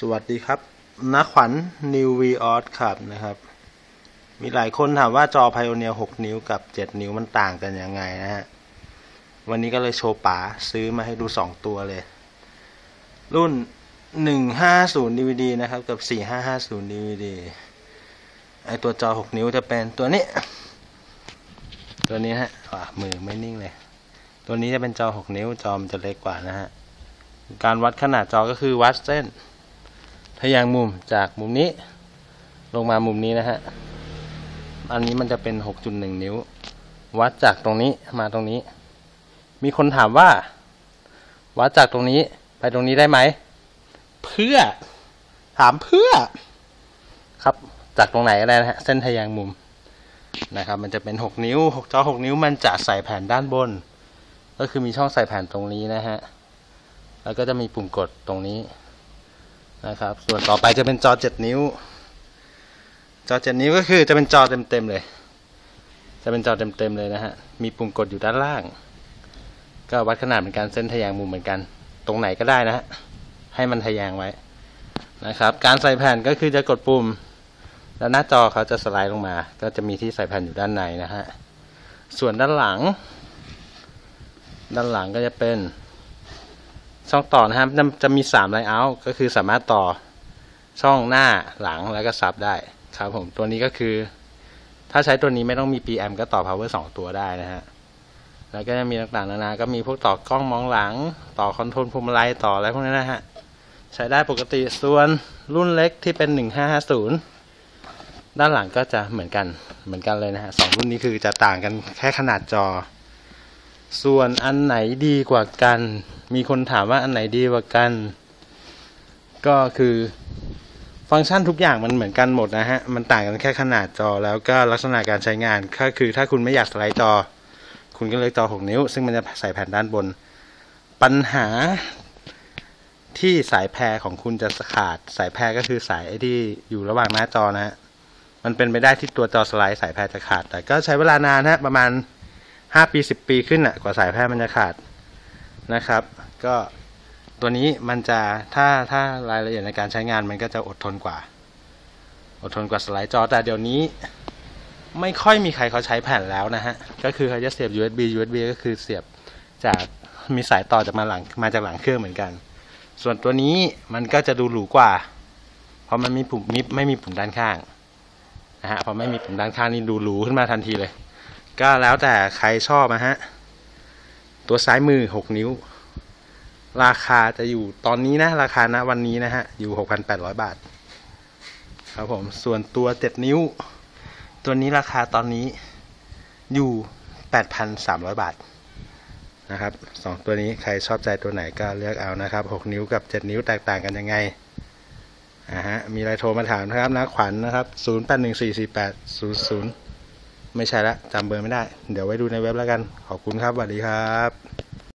สวัสดีครับนักขวัญ New v o s ครับนะครับ มีหลายคนถามว่าจอ Pioneer 6นิ้วกับ7นิ้วมันต่างกันยังไงนะฮะ วันนี้ก็เลยโชว์ป๋าซื้อมาให้ดู2ตัวเลย รุ่น150 DVD นะครับ กับ4550 DVD ไอตัวจอ6นิ้วจะเป็นตัวนี้ ตัวนี้นะฮะอะมือไม่นิ่งเลย ตัวนี้จะเป็นจอ6นิ้วจอมันจะเล็กกว่านะฮะ การวัดขนาดจอก็คือวัดเส้น ทะแยงมุมจากมุมนี้ ลงมามุมนี้นะฮะ อันนี้มันจะเป็น 6.1 นิ้ว วัดจากตรงนี้มาตรงนี้ มีคนถามว่า วัดจากตรงนี้ไปตรงนี้ได้ไหม เพื่อ ถามเพื่อ ครับ จากตรงไหนก็ได้นะฮะ เส้นทะแยงมุมนะครับ มันจะเป็น 6 นิ้ว6จอ6นิ้ว มันจะใส่แผ่นด้านบน ก็คือมีช่องใส่แผ่นตรงนี้นะฮะ แล้วก็จะมีปุ่มกดตรงนี้ นะครับ ส่วนต่อไปจะเป็นจอ 7 นิ้ว จอ 7 นิ้วก็คือจะเป็นจอเต็มๆเลย จะเป็นจอเต็มๆเลยนะฮะ มีปุ่มกดอยู่ด้านล่าง ก็วัดขนาดเหมือนกันเส้นทะแยงมุมเหมือนกัน ตรงไหนก็ได้นะฮะ ให้มันทะแยงไว้นะครับ การใส่แผ่นก็คือจะกดปุ่ม แล้วหน้าจอเขาจะสไลด์ลงมา ก็จะมีที่ใส่แผ่นอยู่ด้านในนะฮะ ส่วนด้านหลัง ด้านหลังก็จะเป็น ช่องต่อนะครับจะมี3ไลน์เอาท์ก็คือสามารถต่อช่องหน้าหลังแล้วก็ซับได้ครับผมตัวนี้ก็คือ ถ้าใช้ตัวนี้ไม่ต้องมี PM ก็ต่อ power 2 ตัวได้นะฮะแล้วก็จะมีต่างๆนานา ก็มีพวกต่อกล้องมองหลัง ต่อคอนโทรลพวงมาลัยต่ออะไรพวกนี้นะฮะใช้ได้ปกติส่วนรุ่นเล็กที่เป็น 1550 ด้านหลังก็จะเหมือนกันเหมือนกันเลยนะฮะสองรุ่นนี้คือจะต่างกันแค่ขนาดจอ ส่วนอันไหนดีกว่ากัน มีคนถามว่าอันไหนดีกว่ากัน ก็คือฟังก์ชันทุกอย่างมันเหมือนกันหมดนะฮะ มันต่างกันแค่ขนาดจอแล้วก็ลักษณะการใช้งานก็คือถ้าคุณไม่อยากสไลด์จอ คุณก็เลือกจอ 6 นิ้ว ซึ่งมันจะใส่แผ่นด้านบน ปัญหาที่สายแพรของคุณจะขาดสายแพรก็คือสายไอ้ที่อยู่ระหว่างหน้าจอนะฮะ มันเป็นไปได้ที่ตัวจอสไลด์สายแพรจะขาด แต่ก็ใช้เวลานานฮะประมาณ 5 ปี 10 ปีขึ้นอะกว่าสายแพรมันจะขาดนะครับ ก็ตัวนี้มันจะถ้าถ้ารายละเอียดในการใช้งานมันก็จะอดทนกว่า อดทนกว่าสไลด์จอ แต่เดี๋ยวนี้ไม่ค่อยมีใครเขาใช้แผ่นแล้วนะฮะ ก็คือเขาจะเสียบ USB USB ก็คือเสียบจากมีสายต่อจากมาหลังมาจากหลังเครื่องเหมือนกัน ส่วนตัวนี้มันก็จะดูหรูกว่า เพราะมันมีปุ่มมิไม่มีปุ่มด้านข้างนะฮะพอไม่มีปุ่มด้านข้างนี่ดูหรูขึ้นมาทันทีเลย ก็แล้วแต่ใครชอบนะฮะ ตัวซ้ายมือ 6 นิ้ว ราคาจะอยู่ตอนนี้นะ ราคาณวันนี้นะฮะ อยู่ 6,800 บาท ครับผม ส่วนตัว 7 นิ้ว ตัวนี้ราคาตอนนี้อยู่ 8,300 บาทนะครับสองตัวนี้ใครชอบใจตัวไหนก็เลือกเอานะครับ 6 นิ้วกับ 7 นิ้วแตกต่างกันยังไงอ่าฮะมีอะไรโทรมาถามนะครับนะขวัญนนะครับ 08144800 ไม่ใช่ละจำเบอร์ไม่ได้ เดี๋ยวไว้ดูในเว็บแล้วกัน ขอบคุณครับสวัสดีครับ